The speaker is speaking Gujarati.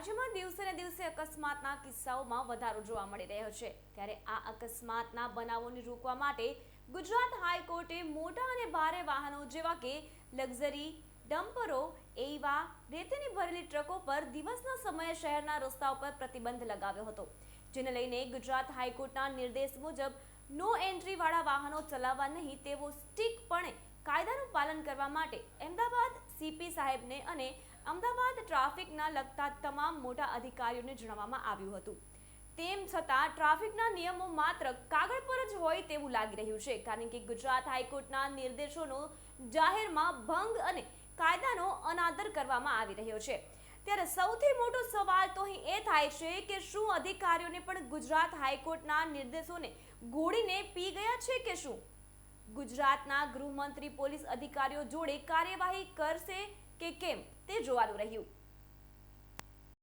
રાજ્યમાં દિવસે ને દિવસે અકસ્માતના કિસ્સાઓમાં વધારો જોવા મળી રહ્યો છે. ત્યારે આ અકસ્માતના બનાવોને રોકવા માટે ગુજરાત હાઈકોર્ટે મોટા અને ભારે વાહનો જેવા કે લક્ઝરી, ડમ્પરો એવા રેતીની ભરેલી ટ્રકો પર દિવસના સમયે શહેરના રસ્તાઓ પર પ્રતિબંધ લગાવ્યો હતો. જેને લઈને ગુજરાત હાઈકોર્ટના નિર્દેશ મુજબ નો એન્ટ્રીવાળા વાહનો ચલાવવા નહીં તેવો સ્ટીકપણે કાયદાનું પાલન કરવા માટે અમદાવાદ સીપી સાહેબને અને અમદાવાદ ટ્રાફિકના લગતા તમામ મોટા અધિકારીઓને જણાવવામાં આવ્યું હતું. તેમ છતાં ટ્રાફિકના નિયમો માત્ર કાગળ પર જ હોય તેવું લાગી રહ્યું છે, કારણ કે ગુજરાત હાઈકોર્ટના નિર્દેશોનો જાહેરમાં ભંગ અને કાયદાનો અનાદર કરવામાં આવી રહ્યો છે. ત્યારે સૌથી મોટો સવાલ તો અહીં એ થાય છે કે શું અધિકારીઓને પણ ગુજરાત હાઈકોર્ટના નિર્દેશોને ગોળીને પી ગયા છે કે શું? ગુજરાતના ગૃહમંત્રી પોલીસ અધિકારીઓ જોડે કાર્યવાહી કરશે કે કેમ તે જોવાનું રહ્યું.